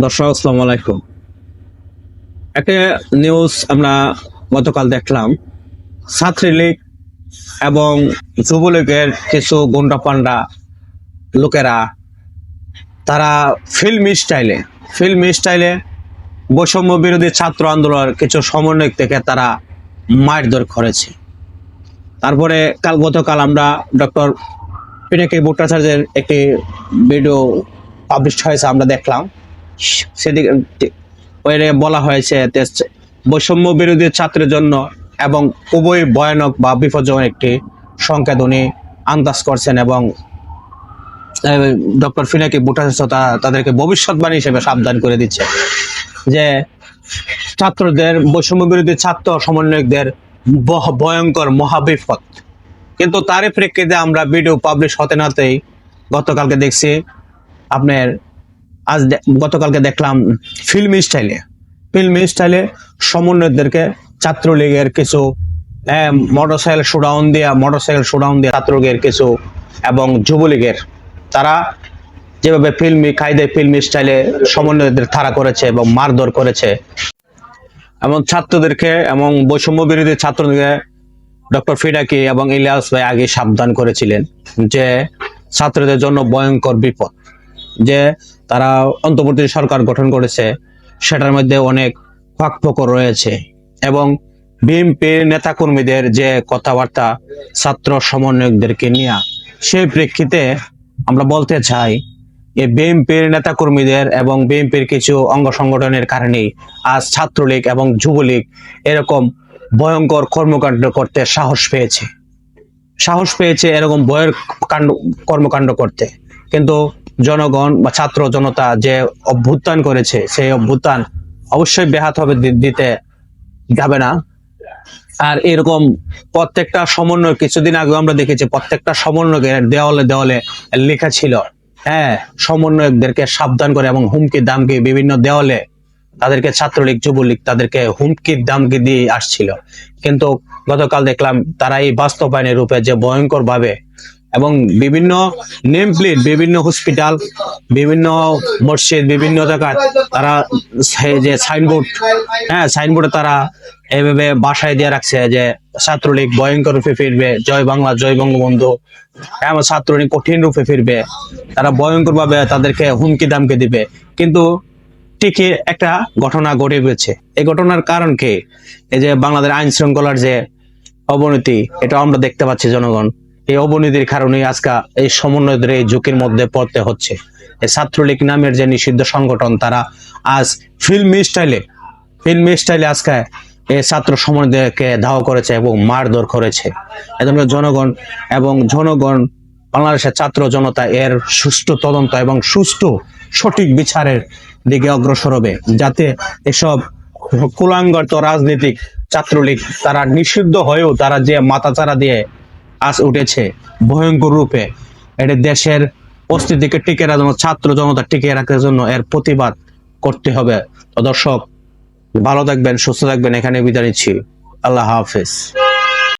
দর্শক, আসসালামু আলাইকুম। একটা নিউজ আমরা গতকাল দেখলাম। ছাত্রলীগ এবং যুবলীগের কিছু গুন্ডা পান্ডা লোকেরা, তারা ফিল্মি স্টাইলে ফিল্মি স্টাইলে বৈষম্য বিরোধী ছাত্র আন্দোলনের কিছু সমন্বয়ক থেকে তারা মারধর করেছে। তারপরে কাল গতকাল আমরা ডক্টর পিনাকি ভট্টাচার্যের একটি ভিডিও পাবলিশ হয়েছে, আমরা দেখলাম। সেদিকে বলা হয়েছে বৈষম্য বিরোধী ছাত্রের জন্য এবং খুবই ভয়ানক বা বিপজ্জনক একটি সংকেত উনি আন্দাজ করছেন এবং ডক্টর ফিনাকি তা- তাদেরকে ভবিষ্যৎবাণী হিসেবে সাবধান করে দিচ্ছে। যে ছাত্রদের, বৈষম্য বিরোধী ছাত্র সমন্বয়কদের ভয়ঙ্কর মহাবিপদ। কিন্তু তারই প্রেক্ষিতে আমরা ভিডিও পাবলিশ হতে নাতেই গতকালকে দেখছি আপনার আজ গতকালকে দেখলাম ফিল্মি স্টাইলে। ফিল্মি স্টাইলে সমন্বয়দেরকে ছাত্রলীগের কিছু মোটরসাইকেল শোডাউন দিয়া, মোটরসাইকেল শোডাউন দিয়া ছাত্রলীগের কিছু এবং যুবলীগের। তারা যেভাবে ফিল্মি, কায়দায় ফিল্মি স্টাইলে সমন্বয়দের তারা করেছে এবং মারধর করেছে। এবং ছাত্রদেরকে এবং বৈষম্য বিরোধী ছাত্রদেরকে ডক্টর ফিডাকি এবং ইলিয়াস ভাই আগে সাবধান করেছিলেন যে ছাত্রদের জন্য ভয়ঙ্কর বিপদ। যে তারা অন্তর্বর্তী সরকার গঠন করেছে, সেটার মধ্যে অনেক ফাঁকফোকর রয়েছে এবং বিএনপির নেতাকর্মীদের যে কথাবার্তা, ছাত্র সমন্বয়কদেরকে নিয়ে, সেই প্রেক্ষিতে আমরা বলতে চাই এই বিএনপির নেতাকর্মীদের এবং বিএনপির কিছু অঙ্গ সংগঠনের কারণেই আজ ছাত্রলীগ এবং যুবলীগ এরকম ভয়ঙ্কর কর্মকাণ্ড করতে সাহস পেয়েছে। সাহস পেয়েছে এরকম বয়ের কাণ্ড, কর্মকাণ্ড করতে। কিন্তু জনগণ বা ছাত্র জনতা যে অভ্যুত্থান করেছে, সেই অভ্যুত্থান অবশ্যই ব্যাহাত হবে দিতে যাবে না। আর এরকম প্রত্যেকটা সমন্বয় কিছুদিন আগে আমরা দেখেছি প্রত্যেকটা সমন্বয়কের দেওয়ালে দেওয়ালে লেখা ছিল হ্যাঁ সমন্বয়কদেরকে সাবধান করে এবং হুমকি দামকি বিভিন্ন দেওয়ালে তাদেরকে ছাত্রলীগ, যুবলীগ তাদেরকে হুমকির দামকি দিয়ে আসছিল। কিন্তু গতকাল দেখলাম তারা এই বাস্তবায়নের রূপে যে ভয়ঙ্কর ভাবে এবং বিভিন্ন নেম প্লেট বিভিন্ন হসপিটাল বিভিন্ন মসজিদ, বিভিন্ন জায়গায় তারা যে সাইনবোর্ড হ্যাঁ সাইনবোর্ডে তারা এইভাবে বাসায় দিয়ে রাখছে যে ছাত্রলীগ ভয়ঙ্কর রূপে ফিরবে, জয় বাংলা, জয় বঙ্গবন্ধু। হ্যাঁ ছাত্রলীগ কঠিন রূপে ফিরবে। তারা ভয়ঙ্কর ভাবে তাদেরকে হুমকি দামকে দিবে। কিন্তু ঠিকই একটা ঘটনা ঘটে গেছে। এই ঘটনার কারণ কি? এই যে বাংলাদেশ আইন শৃঙ্খলার যে অবনতি, এটা আমরা দেখতে পাচ্ছি জনগণ। এই অবনীতির কারণে আজকে এই সমন্বয়দের এই ঝুঁকির মধ্যে পড়তে হচ্ছে। ছাত্রলীগ নামের যে নিষিদ্ধ সংগঠন, তারা আজ ফিল্মি স্টাইলে ফিল্মি স্টাইলে আজকে ছাত্র সমন্বয়কে ধাওয়া করেছে এবং মারধর করেছে। এজন্য জনগণ এবং জনগণ, বাংলাদেশের ছাত্র জনতা এর সুষ্ঠু তদন্ত এবং সুষ্ঠু সঠিক বিচারের দিকে অগ্রসর হবে, যাতে এসব কুলাঙ্গত রাজনীতিক ছাত্রলীগ, তারা নিষিদ্ধ হয়েও তারা যে মাথাচাড়া দিয়ে আজ উঠেছে ভয়ঙ্কর রূপে। এটা দেশের অস্তিত্বকে টিকে রাখার ছাত্র জনতা টিকে রাখার জন্য এর প্রতিবাদ করতে হবে। দর্শক, ভালো থাকবেন, সুস্থ থাকবেন এখানে বিদায় নিচ্ছি। আল্লাহ হাফেজ।